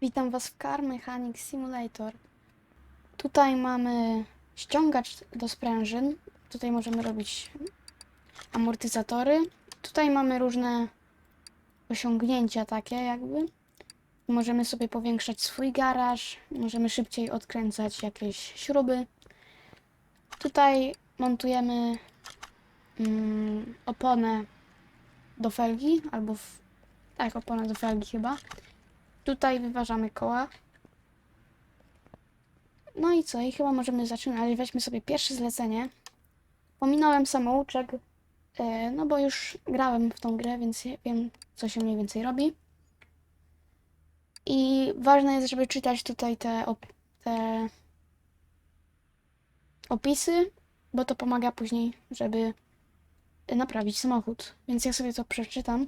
Witam Was w Car Mechanic Simulator. Tutaj mamy ściągacz do sprężyn. Tutaj możemy robić amortyzatory. Tutaj mamy różne osiągnięcia takie jakby. Możemy sobie powiększać swój garaż, możemy szybciej odkręcać jakieś śruby. Tutaj montujemy mm, oponę do felgi, albo w, tak, oponę do felgi chyba. Tutaj wyważamy koła. No i co? I chyba możemy zaczynać. Weźmy sobie pierwsze zlecenie. Pominąłem samouczek, e, no bo już grałem w tą grę, więc wiem, co się mniej więcej robi. I ważne jest, żeby czytać tutaj te, op- te opisy, bo to pomaga później, żeby naprawić samochód. Więc ja sobie to przeczytam.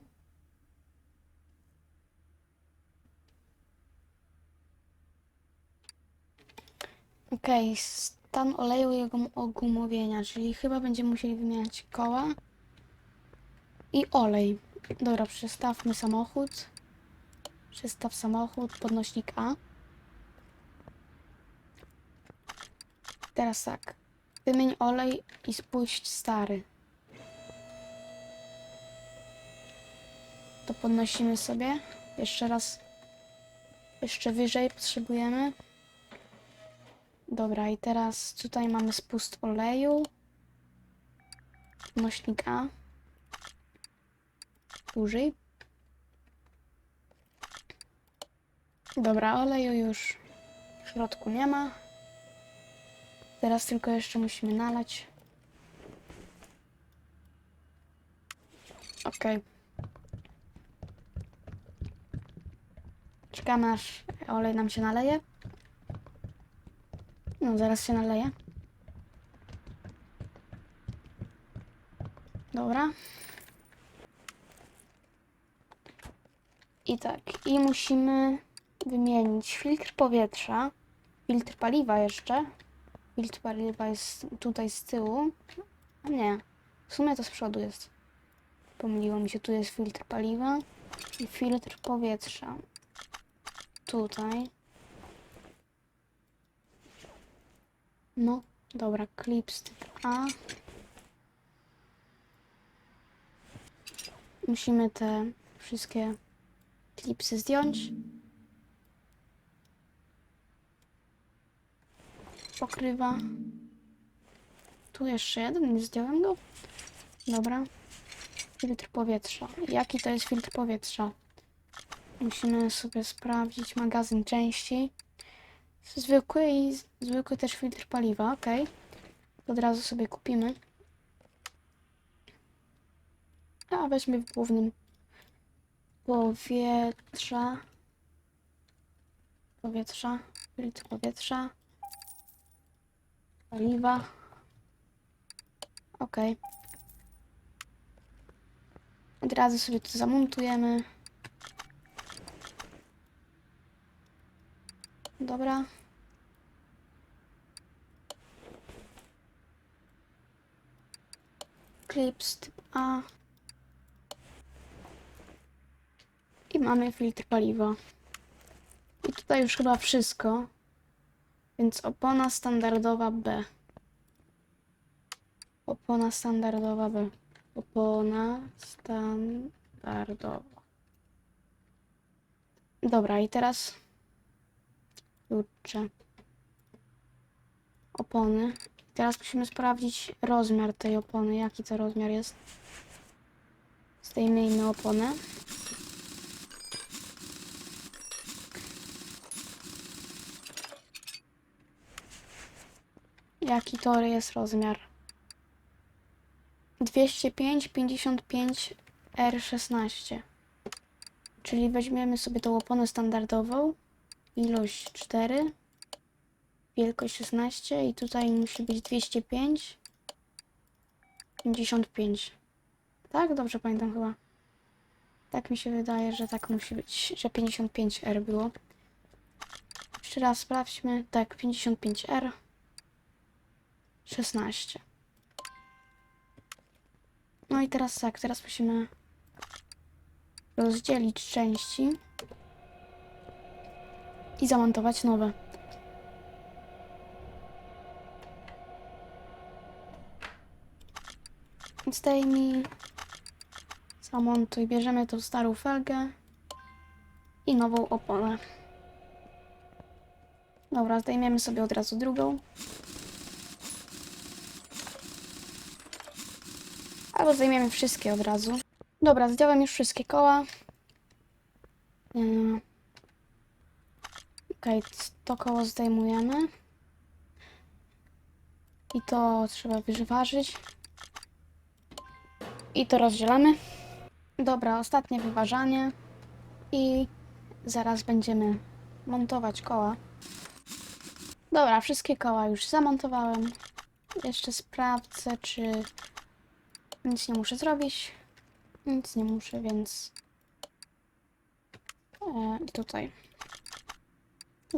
Okej, stan oleju jego ogumowienia, czyli chyba będziemy musieli wymieniać koła i olej. Dobra, przestawmy samochód. Przestaw samochód, podnośnik A. Teraz tak. Wymień olej i spuść stary. To podnosimy sobie. Jeszcze raz. Jeszcze wyżej potrzebujemy. Dobra, i teraz tutaj mamy spust oleju. Nośnik A. Użyj. Dobra, oleju już w środku nie ma. Teraz tylko jeszcze musimy nalać. Okej. Czekamy aż olej nam się naleje. No, zaraz się naleje. Dobra. I tak, i musimy wymienić filtr powietrza, filtr paliwa jeszcze. Filtr paliwa jest tutaj z tyłu. A nie, w sumie to z przodu jest. Pomyliło mi się, tu jest filtr paliwa i filtr powietrza. Tutaj. No, dobra, klips typ A. Musimy te wszystkie klipsy zdjąć. Pokrywa. Tu jeszcze jeden, nie zdjąłem go. Dobra. Filtr powietrza. Jaki to jest filtr powietrza? Musimy sobie sprawdzić magazyn części. Zwykły i zwykły też filtr paliwa, ok. Od razu sobie kupimy. A weźmy w głównym powietrza. Powietrza. Filtr powietrza. Paliwa. Ok. Od razu sobie to zamontujemy. Dobra. Clips typ A. I mamy filtr paliwa. I tutaj już chyba wszystko. Więc opona standardowa B. Opona standardowa B. Opona standardowa. Dobra, i teraz Kurczę. Opony. Teraz musimy sprawdzić rozmiar tej opony. Jaki to rozmiar jest. Zdejmijmy oponę. Jaki to jest rozmiar? 205 55 R16. Czyli weźmiemy sobie tą oponę standardową ilość 4, wielkość 16 i tutaj musi być 205, 55. Tak? Dobrze pamiętam chyba. Tak mi się wydaje, że tak musi być, że 55R było. Jeszcze raz sprawdźmy. Tak, 55R. 16. No i teraz tak, teraz musimy rozdzielić części. I zamontować nowe. Zdejmij, zamontuj, bierzemy tą starą felgę i nową oponę. Dobra, zdejmiemy sobie od razu drugą. Albo zdejmiemy wszystkie od razu. Dobra, zdjąłem już wszystkie koła. Yy. Okej, to koło zdejmujemy. I to trzeba wyważyć. I to rozdzielamy. Dobra, ostatnie wyważanie. I zaraz będziemy montować koła. Dobra, wszystkie koła już zamontowałem. Jeszcze sprawdzę, czy nic nie muszę zrobić. Nic nie muszę, więc e, tutaj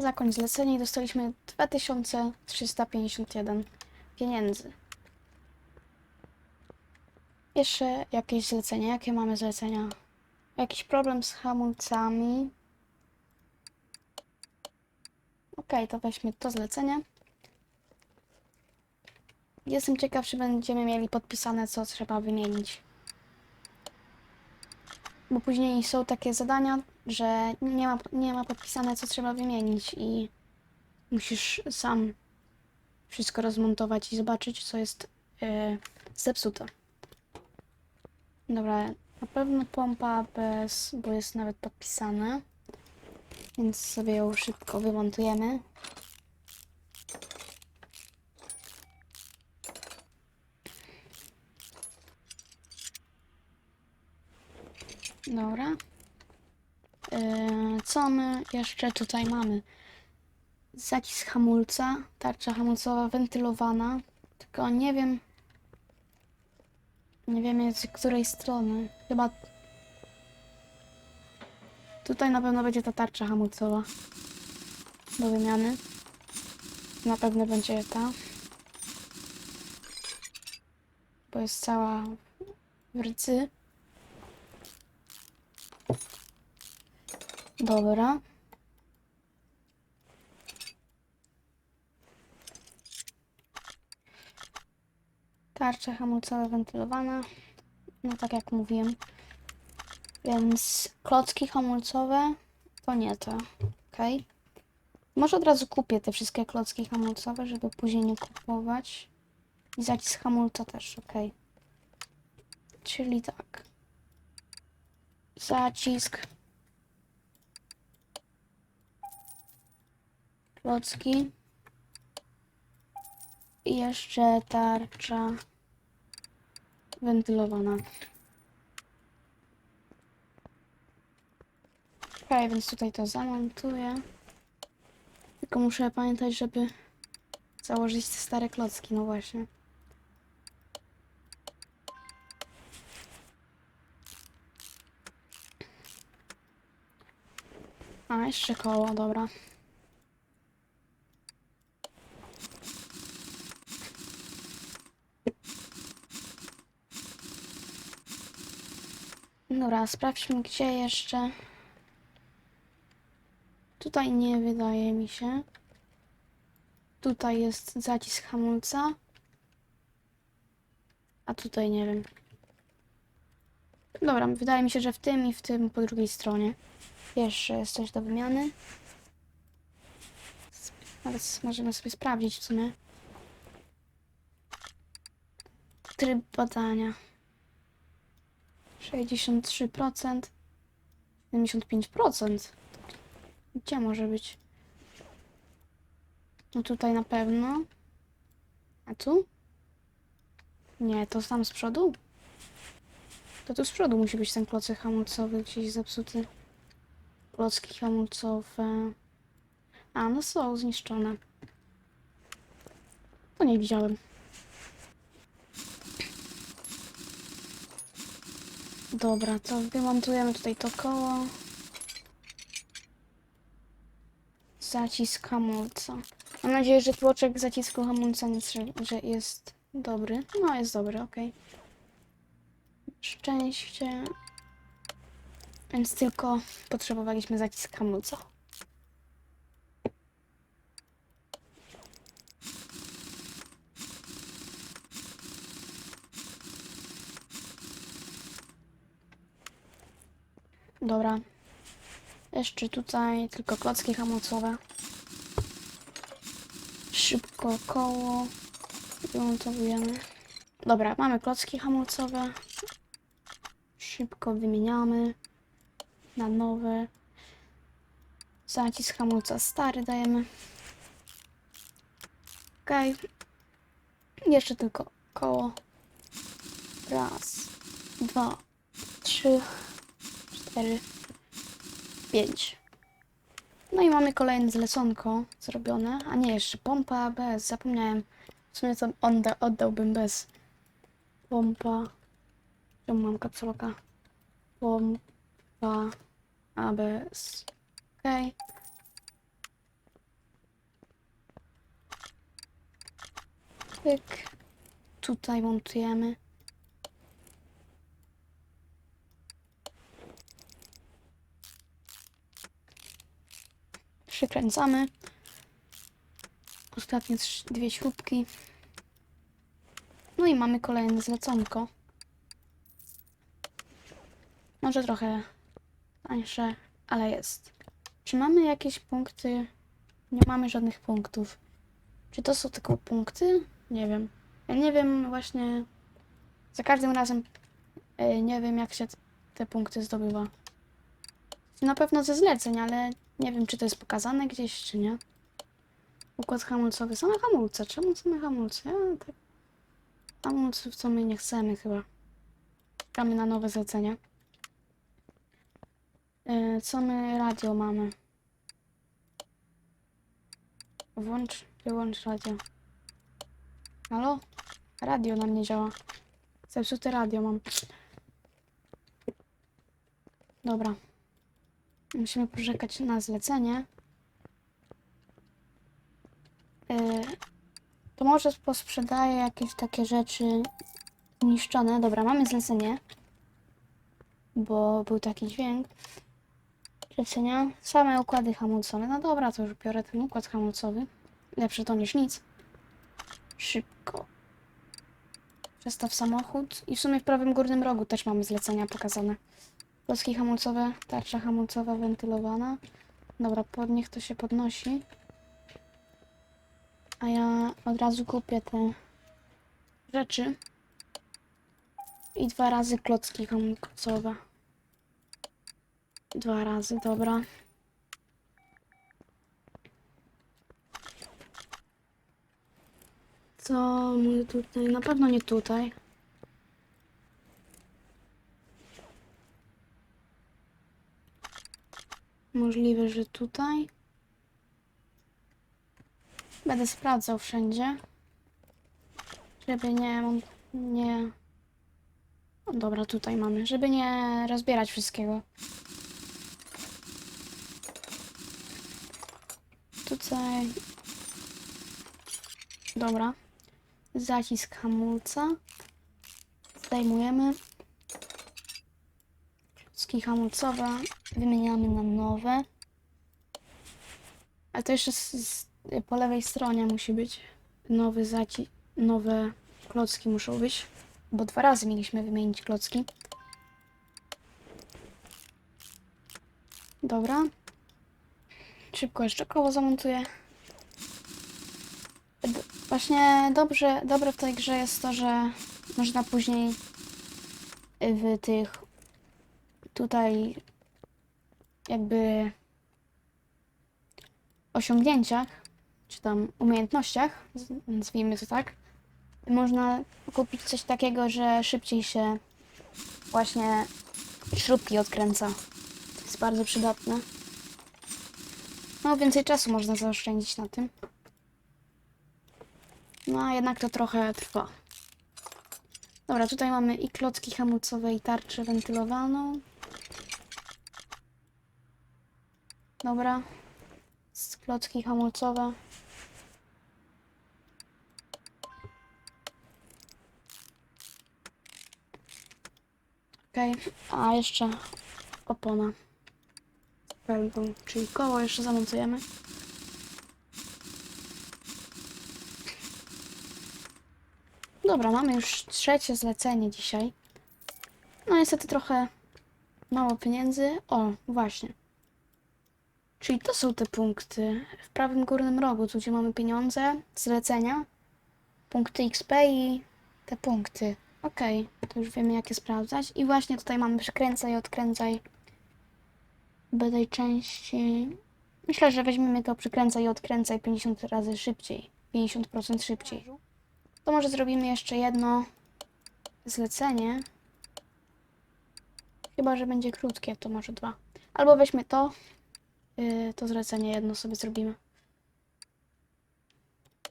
zakończ zlecenie i dostaliśmy 2351 pieniędzy. Jeszcze jakieś zlecenie. Jakie mamy zlecenia? Jakiś problem z hamulcami. Okej, to weźmy to zlecenie. Jestem ciekaw, czy będziemy mieli podpisane, co trzeba wymienić. Bo później są takie zadania, że nie ma, nie ma podpisane, co trzeba wymienić i musisz sam wszystko rozmontować i zobaczyć, co jest yy, zepsute. Dobra, na pewno pompa bez, bo jest nawet podpisane. Więc sobie ją szybko wymontujemy. Dobra. Yy, co my jeszcze tutaj mamy? Zacisk hamulca, tarcza hamulcowa wentylowana. Tylko nie wiem. Nie wiem z której strony. Chyba. Tutaj na pewno będzie ta tarcza hamulcowa. Do wymiany. Na pewno będzie ta. Bo jest cała w rdzy. Dobra. Tarcza hamulcowa wentylowana. No tak jak mówiłem. Więc klocki hamulcowe to nie to. Ok. Może od razu kupię te wszystkie klocki hamulcowe, żeby później nie kupować. I zacisk hamulca też, ok. Czyli tak. Zacisk. Klocki. I jeszcze tarcza wentylowana. Okej, więc tutaj to zamontuję. Tylko muszę pamiętać, żeby założyć te stare klocki, no właśnie. A, jeszcze koło, dobra. Dobra, sprawdźmy gdzie jeszcze. Tutaj nie wydaje mi się. Tutaj jest zacisk hamulca. A tutaj nie wiem. Dobra, wydaje mi się, że w tym i w tym po drugiej stronie. Jeszcze jest coś do wymiany. Nawet możemy sobie sprawdzić w sumie. Tryb badania. 63%. 75%. Gdzie może być? No tutaj na pewno. A tu? Nie, to tam z przodu? To tu z przodu musi być ten klocek hamulcowy gdzieś zepsuty. Klocki hamulcowe. A, no są zniszczone. To nie widziałem. Dobra, to wymontujemy tutaj to koło. Zacisk hamulca. Mam nadzieję, że tłoczek zacisku hamulca że jest dobry. No, jest dobry, okej. Szczęście. Więc tylko potrzebowaliśmy zacisk hamulca. Dobra. Jeszcze tutaj tylko klocki hamulcowe. Szybko koło. Wymontowujemy. Dobra, mamy klocki hamulcowe. Szybko wymieniamy na nowe. Zacisk hamulca stary dajemy. Okej. Jeszcze tylko koło. Raz, dwa, trzy, cztery, pięć. No i mamy kolejne zleconko zrobione. A nie, jeszcze pompa bez. Zapomniałem. W sumie to odda, oddałbym bez. Pompa. Czemu mam kapsuloka? Pompa. ABS. Okej. Pyk. Tutaj montujemy. Przykręcamy. Ostatnie dwie śrubki. No i mamy kolejne zleconko. Może trochę tańsze, ale jest. Czy mamy jakieś punkty? Nie mamy żadnych punktów. Czy to są tylko punkty? Nie wiem. Ja nie wiem właśnie. Za każdym razem e, nie wiem, jak się te punkty zdobywa. Na pewno ze zleceń, ale nie wiem, czy to jest pokazane gdzieś, czy nie. Układ hamulcowy. Same hamulce. Czemu same hamulce? Ja tak... Hamulców, co my nie chcemy chyba. Czekamy na nowe zlecenia. E, co my radio mamy? Włącz, wyłącz radio. Halo? Radio nam nie działa. Zepsute radio mam. Dobra. Musimy poczekać na zlecenie. Yy, to może posprzedaję jakieś takie rzeczy niszczone. Dobra, mamy zlecenie. Bo był taki dźwięk. Zlecenia. Same układy hamulcowe. No dobra, to już biorę ten układ hamulcowy. Lepsze to niż nic. Szybko. Przestaw samochód. I w sumie w prawym górnym rogu też mamy zlecenia pokazane. Klocki hamulcowe, tarcza hamulcowa wentylowana. Dobra, pod nich to się podnosi. A ja od razu kupię te rzeczy. I dwa razy klocki hamulcowe. Dwa razy, dobra. Co my tutaj? Na pewno nie tutaj. Możliwe, że tutaj. Będę sprawdzał wszędzie. Żeby nie. Nie. O, dobra, tutaj mamy. Żeby nie rozbierać wszystkiego. Tutaj. Dobra. Zacisk hamulca. Zdejmujemy. Klocki hamulcowe wymieniamy na nowe. Ale to jeszcze z, z, po lewej stronie musi być nowy zaci... nowe klocki muszą być. Bo dwa razy mieliśmy wymienić klocki. Dobra. Szybko jeszcze koło zamontuję. D- Właśnie dobrze, dobre w tej grze jest to, że można później w tych tutaj jakby osiągnięciach, czy tam umiejętnościach, nazwijmy to tak, można kupić coś takiego, że szybciej się właśnie śrubki odkręca. To jest bardzo przydatne. No, więcej czasu można zaoszczędzić na tym. No, a jednak to trochę trwa. Dobra, tutaj mamy i klocki hamulcowe, i tarczę wentylowaną. Dobra. Klocki hamulcowe. Okej, a jeszcze opona. Felgą, czyli koło jeszcze zamontujemy. Dobra, mamy już trzecie zlecenie dzisiaj. No niestety trochę Mało pieniędzy. O, właśnie. Czyli to są te punkty. W prawym górnym rogu, tu gdzie mamy pieniądze, zlecenia, punkty XP i te punkty. Okej, to już wiemy jak je sprawdzać. I właśnie tutaj mamy przykręcaj, odkręcaj. Badaj części. Myślę, że weźmiemy to przykręcaj i odkręcaj 50 razy szybciej. 50% szybciej. To może zrobimy jeszcze jedno zlecenie. Chyba, że będzie krótkie, to może dwa. Albo weźmy to. Yy, to zlecenie jedno sobie zrobimy.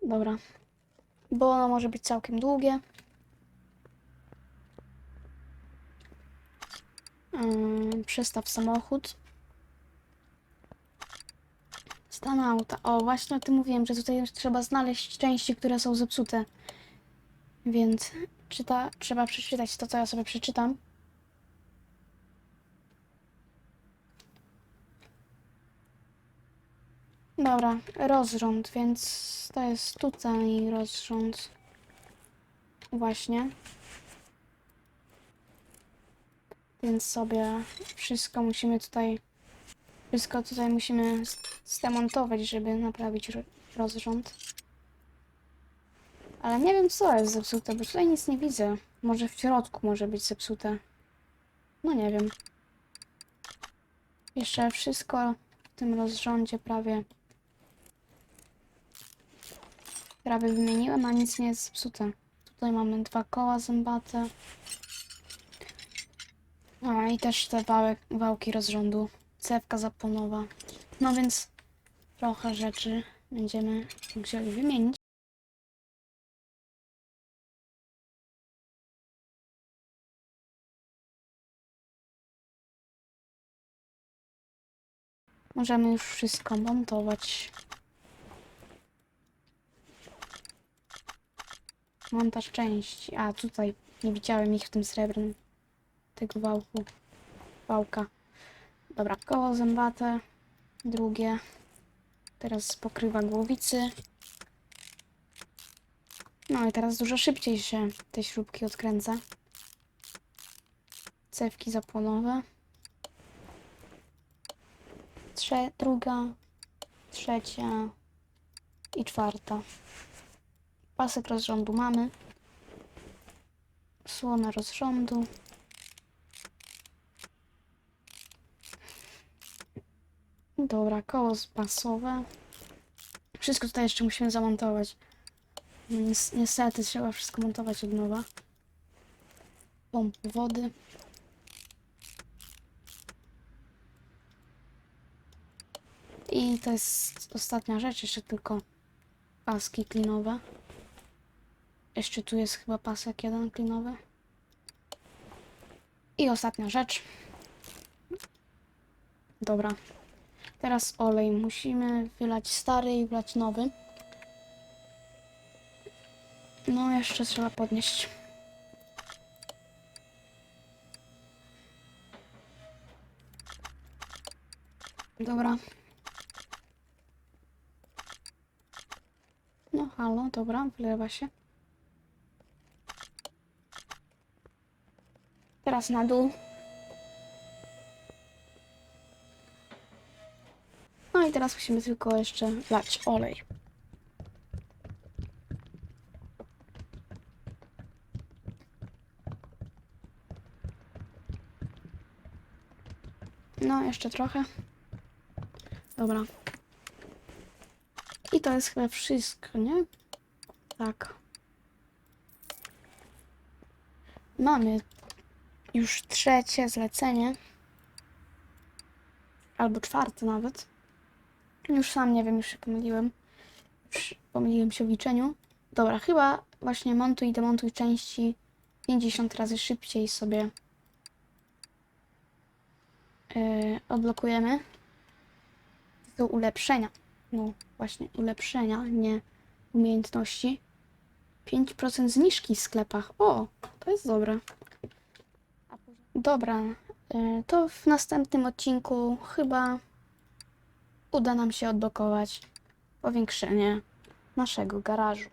Dobra. Bo ono może być całkiem długie. Yy, przestaw samochód. Stan auta. O, właśnie o tym mówiłem, że tutaj trzeba znaleźć części, które są zepsute. Więc czyta, trzeba przeczytać to, co ja sobie przeczytam. Dobra, rozrząd, więc to jest tutaj rozrząd. Właśnie. Więc sobie wszystko musimy tutaj, wszystko tutaj musimy zdemontować, żeby naprawić ro- rozrząd. Ale nie wiem co jest zepsute, bo tutaj nic nie widzę. Może w środku może być zepsute. No nie wiem. Jeszcze wszystko w tym rozrządzie prawie prawie wymieniłem, a nic nie jest zepsute. Tutaj mamy dwa koła zębate. A i też te wałek, wałki rozrządu. Cewka zapłonowa. No więc trochę rzeczy będziemy musieli wymienić. Możemy już wszystko montować. Montaż części. A tutaj nie widziałem ich w tym srebrnym. Tego wałku. Wałka. Dobra, koło zębate. Drugie. Teraz pokrywa głowicy. No i teraz dużo szybciej się te śrubki odkręca. Cewki zapłonowe. Trze druga, trzecia i czwarta. Pasek rozrządu mamy. Słona rozrządu. Dobra, koło pasowe. Wszystko tutaj jeszcze musimy zamontować. No, nies- niestety trzeba wszystko montować od nowa. Pompy wody. I to jest ostatnia rzecz, jeszcze tylko paski klinowe. Jeszcze tu jest chyba pasek jeden klinowy. I ostatnia rzecz. Dobra. Teraz olej. Musimy wylać stary i wlać nowy. No, jeszcze trzeba podnieść. Dobra. No, halo, dobra, wlewa się. Teraz na dół. No i teraz musimy tylko jeszcze wlać olej. No, jeszcze trochę. Dobra. I to jest chyba wszystko, nie? Tak. Mamy już trzecie zlecenie. Albo czwarte nawet. Już sam nie wiem, już się pomyliłem. Już pomyliłem się w liczeniu. Dobra, chyba właśnie montuj i demontuj części 50 razy szybciej sobie yy, odblokujemy. To ulepszenia. No właśnie, ulepszenia, nie umiejętności. 5% zniżki w sklepach. O, to jest dobre. Dobra, y, to w następnym odcinku chyba uda nam się odblokować powiększenie naszego garażu.